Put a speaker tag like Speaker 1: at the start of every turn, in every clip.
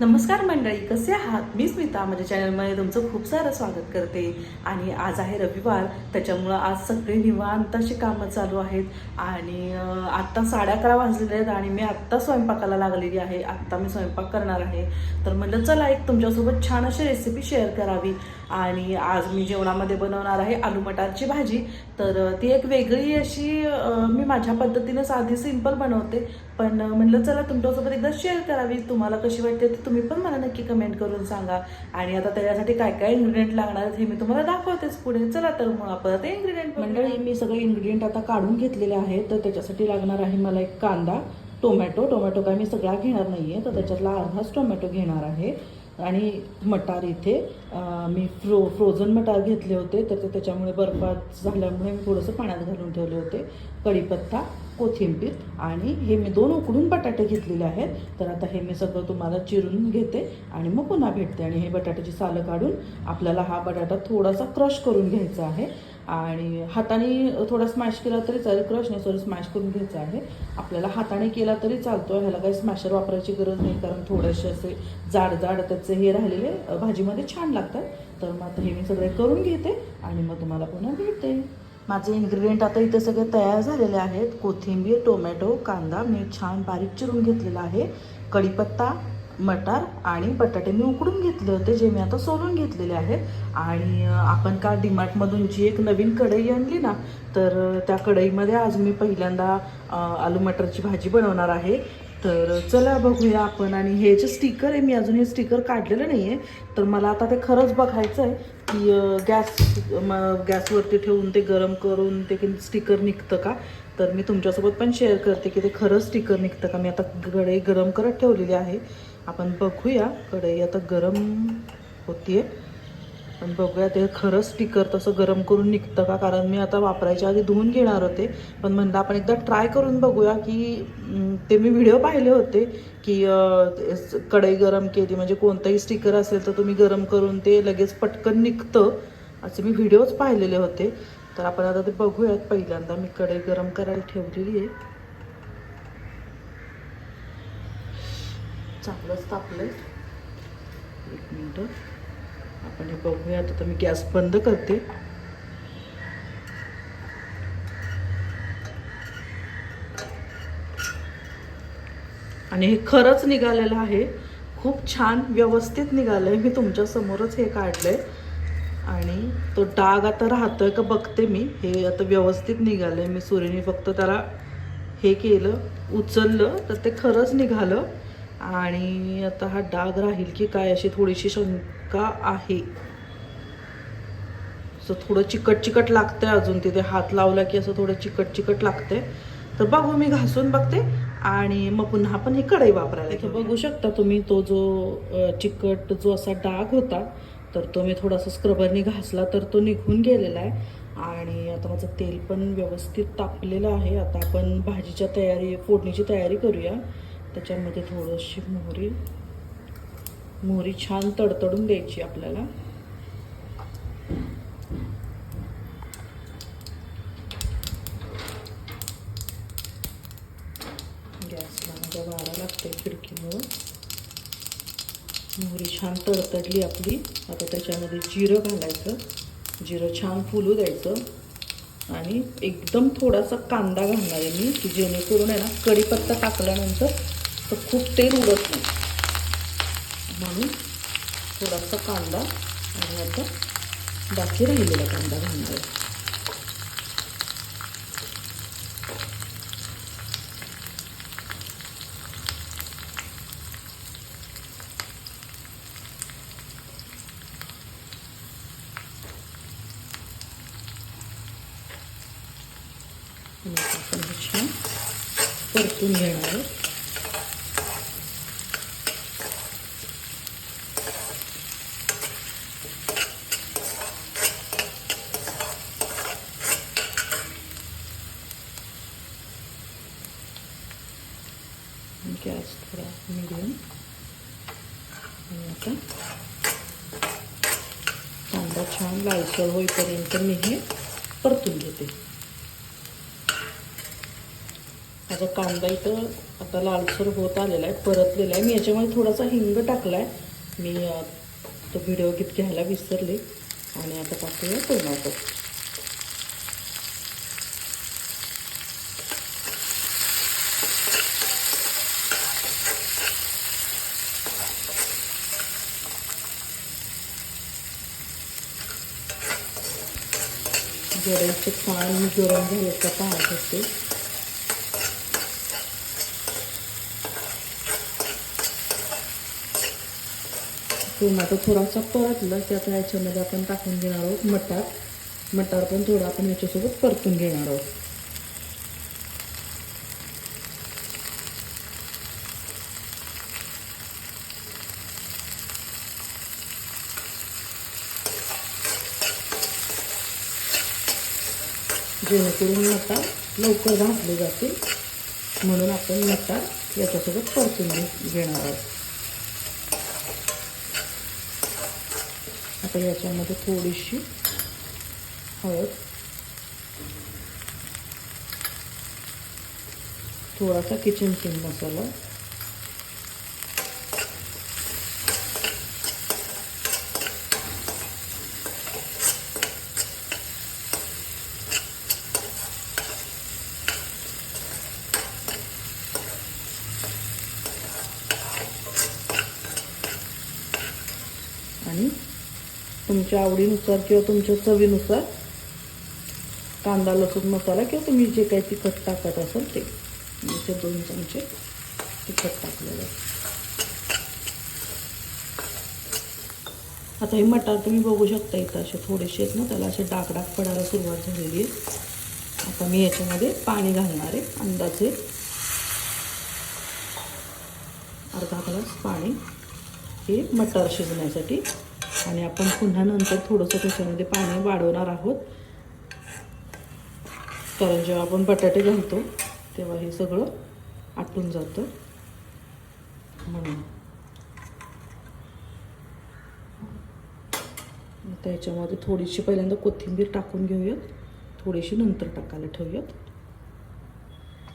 Speaker 1: नमस्कार मंडळी कसे आहात? मी स्मिता माझ्या चॅनलमध्ये तुमचं खूप सारं स्वागत करते. आणि आज आहे रविवार त्याच्यामुळं आज सगळे निवांत अशी कामं चालू आहेत. आणि आत्ता साडे अकरा वाजलेले आहेत आणि मी आत्ता स्वयंपाकाला लागलेली आहे. आत्ता मी स्वयंपाक करणार आहे. तर म्हणलं चला एक तुमच्यासोबत छान अशी रेसिपी शेअर करावी. आणि आज मी जेवणामध्ये बनवणार आहे आलू मटारची भाजी. तर ती एक वेगळी अशी मी माझ्या पद्धतीने साधी सिंपल बनवते. पण म्हणलं चला तुमच्यासोबत एकदा शेअर करावी. तुम्हाला कशी वाटते ते तुम्ही पण मला नक्की कमेंट करून सांगा. आणि आता त्याच्यासाठी काय काय इन्ग्रेडियंट लागणार आहेत हे मी तुम्हाला दाखवतेच पुढे. चला तर मग आपण ते इन्ग्रेडियंट मंडळी मी सगळे इन्ग्रेडियंट आता काढून घेतलेले आहेत. तर त्याच्यासाठी लागणार आहे मला एक कांदा टोमॅटो. टोमॅटो काय मी सगळा घेणार नाही आहे तर त्याच्यातला अर्धाच टोमॅटो घेणार आहे. आणि मटार इथे मी फ्रो फ्रोझन मटार घेतले होते तर ते त्याच्यामुळे बर्फात झाल्यामुळे मी थोडंसं पाण्यात घालून ठेवले होते. कढीपत्ता कोथिंबीर आणि हे मी दोन उकडून बटाटे घेतलेले आहेत. तर आता हे मी सगळं तुम्हाला चिरून घेते आणि मग पुन्हा भेटते. आणि हे बटाट्याची सालं काढून आपल्याला हा बटाटा थोडासा क्रश करून घ्यायचा आहे. आणि हाताने थोडा स्मॅश केला तरी चालेल. क्रश नाही सॉरी स्मॅश करून घ्यायचा आहे. आपल्याला हाताने केला तरी चालतो ह्याला काही स्मॅशर वापरायची गरज नाही कारण थोडेसे असे जाड जाड त्याचे हे राहिलेले भाजीमध्ये छान लागतात. तर मग आता हे मी सगळे करून घेते आणि मग तुम्हाला पुन्हा भेटते. माझे इन्ग्रेडियंट आता इथे सगळे तयार झालेले आहेत. कोथिंबीर टोमॅटो कांदा मी छान बारीक चिरून घेतलेला आहे. कढीपत्ता मटार आणि बटाटे मी उकडून घेतले होते जे मी आता सोलून घेतलेले आहेत. आणि आपण का डीमार्टमधून जी एक नवीन कढई आणली ना तर त्या कढईमध्ये आज मी पहिल्यांदा आलू मटरची भाजी बनवणार आहे. तर चला बघूया आपण. आणि हे जे स्टिकर आहे मी अजून हे स्टिकर काढलेलं नाही आहे तर मला आता ते खरंच बघायचं आहे की गॅस गॅसवरती ठेवून ते गरम करून ते स्टिकर निघतं का? तर मी तुमच्यासोबत पण शेअर करते की ते खरंच स्टिकर निघतं का? मी आता कढई गरम करत ठेवलेली आहे. आपण बघूया. कढई आता गरम होतीये. पण बघूया ते खरंच स्टिकर तसं गरम करून निघतं का? कारण मी आता वापरायच्या आधी धुवून घेणार होते. पण म्हणलं आपण एकदा ट्राय करून बघूया की ते मी व्हिडिओ पाहिले होते की ते कढई गरम केली. म्हणजे कोणतंही स्टिकर असेल तर तुम्ही गरम करून ते लगेच पटकन निघतं. असे मी व्हिडिओच पाहिलेले होते. तर आपण आता ते बघूयात. पहिल्यांदा मी कढई गरम करायला ठेवलेली आहे. चांगलंच तापलंय. एक मिनटं. आपण हे बघूया आता मी गॅस बंद करते. आणि हे खरंच निघालेलं आहे. खूप छान व्यवस्थित निघालं आहे मी तुमच्या समोरच हे काढलंय. आणि तो डाग आता राहतोय का बघते मी. हे आता व्यवस्थित निघालंय. मी सूर्यने फक्त त्याला हे केलं उचललं तर ते खरंच निघालं. आणि आता हा डाग राहील की काय अशी थोडीशी शंका आहे. असं थोडं चिकट चिकट लागतंय अजून. तिथे हात लावला की असं थोडं चिकट चिकट लागतंय. तर बघू मी घासून बघते आणि मग पुन्हा आपण ही कढई वापरायला इथं बघू शकता तुम्ही तो जो चिकट जो असा डाग होता तर तो मी थोडासा स्क्रबरनी घासला तर तो निघून गेलेला आहे. आणि आता माझं तेल पण व्यवस्थित तापलेलं आहे. आता आपण भाजीच्या तयारी फोडणीची तयारी करूया. त्याच्यामध्ये थोडीशी मोहरी. मोहरी छान तडतडून द्यायची आपल्याला. गॅसला माझ्या वारा लागते खिडकीमुळं. मोहरी छान तडतडली आपली. आता त्याच्यामध्ये जिरं घालायचं. जिरं छान फुलू द्यायचं. आणि एकदम थोडासा कांदा घालणार आहे मी की जेणेकरून आहे ना कढीपत्ता टाकल्यानंतर तर खूप तेल उडत नाही. म्हणून थोडासा कांदा आणि आता बाकी राहिलेला कांदा घालणार आहे. छान परतून घेणार आहे गॅस थोडा मिडियम आणि आता कांदा छान लालसर होईपर्यंत मी हे परतून घेते माझा कांदा इथं आता लालसर होत आलेला आहे परतलेला आहे मी याच्यामध्ये थोडासा हिंग टाकला आहे मी तो व्हिडिओ गीत घ्यायला विसरले आणि आता टाकूया टोमॅटो. जराचे पान गरम झाले का पाहत असते टोमॅटो थोडासा परतला की आता याच्यामध्ये आपण टाकून घेणार आहोत मटार. मटार पण थोडं आपण याच्यासोबत परतून घेणार आहोत. जेणेकरून मटार लवकर भाजले जातील. म्हणून आपण मटार याच्यासोबत परतून घेणार आहोत. आता याच्यामध्ये थोडीशी हळद. थोडासा किचन किंग मसाला आणि तुमच्या आवडीनुसार किंवा तुमच्या चवीनुसार कांदा लसूण मसाला किंवा तुम्ही जे काही तिखट टाकत असाल ते. इथे दोन चमचे तिखट टाकलेलं आता हे मटार तुम्ही बघू शकता इथं असे थोडेसे आहेत ना त्याला असे डाग डाग पडायला सुरुवात झालेली आहे. आता मी याच्यामध्ये पाणी घालणार आहे अंदाजे अर्धा ग्लास पाणी हे मटार शिजण्यासाठी. आणि आपण पुन्हा नंतर थोडंसं त्याच्यामध्ये पाणी वाढवणार आहोत. कारण जेव्हा आपण बटाटे घालतो तेव्हा हे सगळं आटून जातं. म्हणून. आता याच्यामध्ये थोडीशी पहिल्यांदा कोथिंबीर टाकून घेऊयात. थोडीशी नंतर टाकायला ठेवूयात.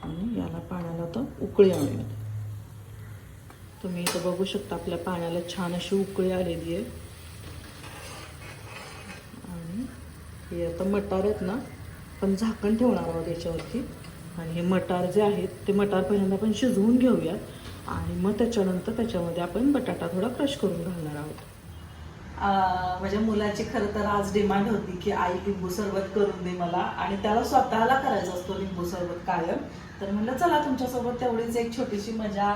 Speaker 1: आणि याला पाण्याला आता उकळी आणूयात. तुम्ही इथं बघू शकता आपल्या पाण्याला छान अशी उकळी आलेली आहे आणि हे आता मटार आहेत ना पण झाकण ठेवणार आहोत याच्यावरती. आणि हे मटार जे आहेत ते मटार पहिल्यांदा आपण शिजवून घेऊयात. आणि मग त्याच्यानंतर त्याच्यामध्ये आपण बटाटा थोडा क्रश करून घालणार आहोत. माझ्या मुलाची खरं तर आज डिमांड होती की आई लिंबू सरबत करून दे मला. आणि त्याला स्वतःला करायचा असतो लिंबू सरबत कायम. तर म्हणलं चला तुमच्यासोबत तेवढीच एक छोटीशी मजा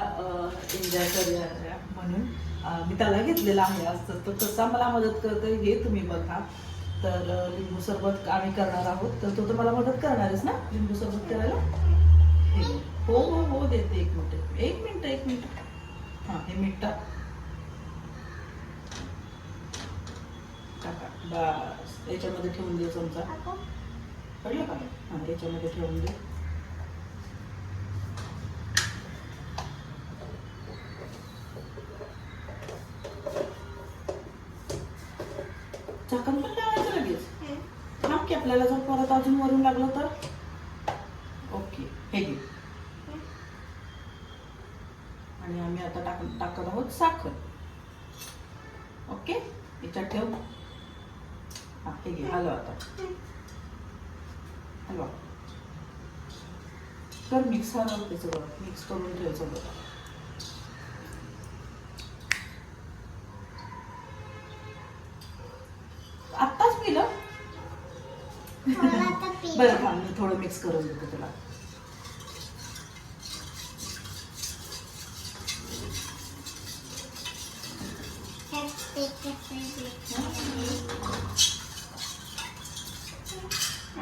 Speaker 1: एन्जॉय करूया म्हणून मी त्याला घेतलेला आहे असतं तर कसा मला मदत करतोय हे तुम्ही बघा. तर लिंबू सरबत आम्ही करणार आहोत. तर तो तर मला मदत करणारच ना लिंबू सरबत करायला? हे हो हो हो देते एक मिनिट एक मिनिट एक मिनिट हां हे मीठ टाक. टाका. बस याच्यामध्ये ठेवून दे चमचा. पडलं का? हां याच्यामध्ये ठेवून दे. चाकण पण लावायचं लगेच थांब की आपल्याला जर परत अजून वरून लागलं तर? ओके हे घे. आणि आम्ही आता टाक टाकत आहोत साखर. ओके याच्यात ठेव. हा हे घे हलव आता. हलवा. तर मिक्स हलव ते सगळं मिक्स करून ठेव सगळं. बरं थांब मी थोडं मिक्स करून देते तुला.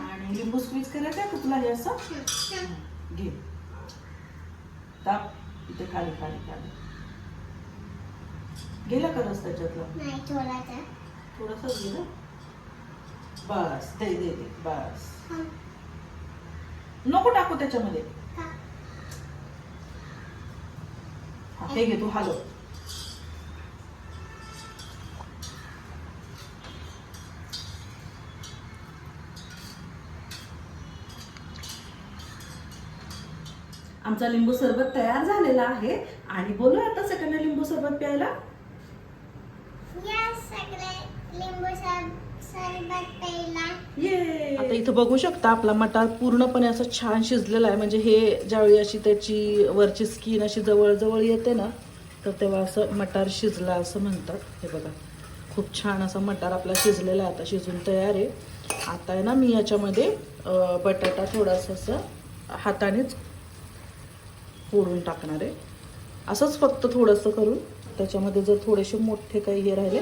Speaker 1: आणि लिंबू स्क्वीज करायचं आहे का तुला हे असं घे. ताप. इथे खाली खाली खाली. गेला का रस त्याच्यातलं? थोडंसंच गेलं बस दे दे दे बस. नको टाकू त्याच्यामध्ये. हा, हे घे तू हलव. आमचा लिंबू सरबत तयार झालेला आहे आणि बोलू आता सगळ्यांना लिंबू सरबत प्यायला.
Speaker 2: या सगळे लिंबू सर- सरबत
Speaker 1: आता इथं बघू शकता आपला मटार पूर्णपणे असं छान शिजलेला आहे. म्हणजे हे ज्यावेळी अशी त्याची वरची स्किन अशी जवळजवळ येते ना तर तेव्हा असं मटार शिजला असं म्हणतात. हे बघा खूप छान असा मटार आपला शिजलेला आहे. आता शिजून तयार आहे. आता आहे ना मी याच्यामध्ये बटाटा थोडासा असं हातानेच फोडून टाकणार आहे. असंच फक्त थोडंसं करून त्याच्यामध्ये जर थोडेसे मोठे काही हे राहिले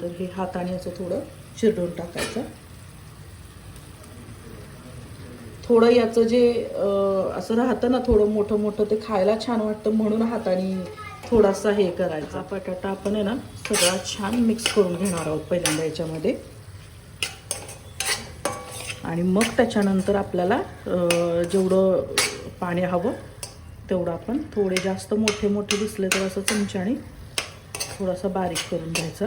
Speaker 1: तर हे हाताने असं थोडं चिरडून टाकायचं. थोडं याचं जे असं राहतं ना थोडं मोठं मोठं ते खायला छान वाटतं म्हणून हाताने थोडासा हे करायचा. बटाटा आपण आहे ना सगळा छान मिक्स करून घेणार आहोत पहिल्यांदा याच्यामध्ये. आणि मग त्याच्यानंतर आपल्याला जेवढं पाणी हवं तेवढं आपण थोडे जास्त मोठे मोठे दिसले तर असं चमच्याने थोडासा बारीक करून घ्यायचा.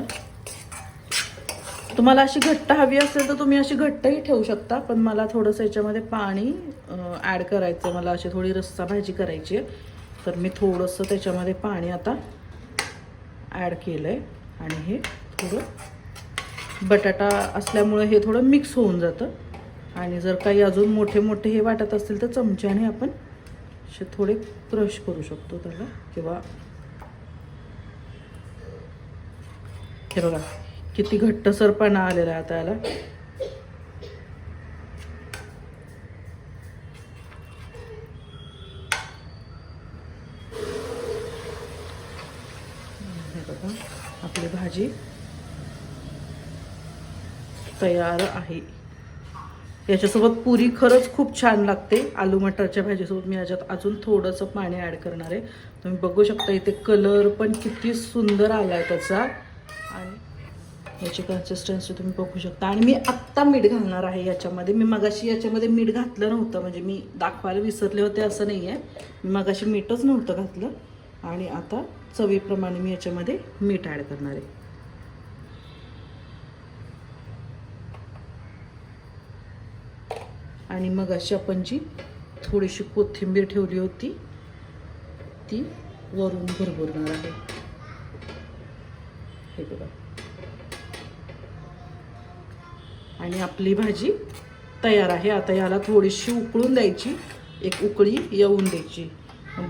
Speaker 1: तुम्हाला अशी घट्ट हवी असेल तर तुम्ही अशी घट्टही ठेवू शकता पण मला थोडंसं याच्यामध्ये पाणी ॲड करायचं मला अशी थोडी रस्सा भाजी करायची आहे. तर मी थोडंसं त्याच्यामध्ये पाणी आता ॲड केलं आहे आणि हे थोडं बटाटा असल्यामुळे हे थोडं मिक्स होऊन जातं. आणि जर काही अजून मोठे मोठे हे वाटत असतील तर चमच्याने आपण असे थोडे क्रश करू शकतो त्याला. किंवा हे बघा किती घट्टसरपणा आलेला आहे आता याला. आपली भाजी तयार आहे. याच्यासोबत पुरी खरंच खूप छान लागते. आलू मटरच्या भाजीसोबत मी याच्यात अजून थोडंसं पाणी ॲड करणार आहे. तुम्ही बघू शकता इथे कलर पण किती सुंदर आला आहे त्याचा. आणि याची कन्सिस्टन्सी तुम्ही बघू शकता. आणि मी आत्ता मीठ घालणार आहे याच्यामध्ये. मी मगाशी याच्यामध्ये मीठ घातलं नव्हतं. म्हणजे मी दाखवायला विसरले होते असं नाही आहे मी मगाशी मीठच नव्हतं घातलं. आणि आता चवीप्रमाणे मी याच्यामध्ये मीठ ॲड करणार आहे. आणि मग अशी आपण जी थोडीशी कोथिंबीर ठेवली होती ती वरून भरभरणार आहे हे बघा. आणि आपली भाजी तयार आहे. आता याला थोडीशी उकळून द्यायची. एक उकळी येऊन द्यायची.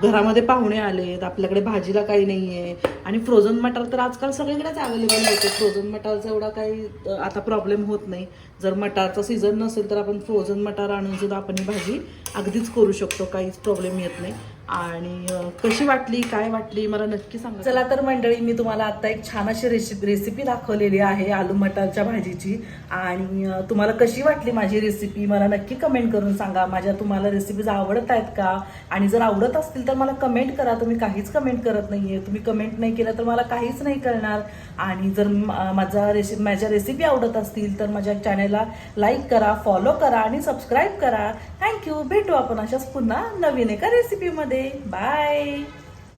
Speaker 1: घरामध्ये पाहुणे आलेत. आपल्याकडे भाजीला काही नाही आहे आणि फ्रोझन मटार तर आजकाल सगळीकडेच अवेलेबल होते. फ्रोझन मटारचा एवढा काही आता प्रॉब्लेम होत नाही. जर मटारचा सीझन नसेल तर आपण फ्रोझन मटार आणून सुद्धा आपण ही भाजी अगदीच करू शकतो. काहीच प्रॉब्लेम येत नाही. आणि कशी वाटली काय वाटली? मला नक्की सांगा. चला तर मंडळी मी तुम्हाला आता एक छान अशी रेसिपी रेसिपी दाखवलेली आहे आलू मटारच्या भाजीची. आणि तुम्हाला कशी वाटली माझी रेसिपी मला नक्की कमेंट करून सांगा. माझ्या तुम्हाला रेसिपीज आवडत आहेत का? आणि जर आवडत असतील तर मला कमेंट करा. तुम्ही काहीच कमेंट करत नाही आहे तुम्ही कमेंट नाही केलं तर मला काहीच नाही करणार आणि जर माझा रेसिपी माझ्या रेसिपी आवडत असतील तर माझ्या चॅनेलला लाईक करा फॉलो करा आणि सबस्क्राईब करा. थँक्यू. भेटू आपण अशाच पुन्हा नवीन एका रेसिपीमध्ये. Bye.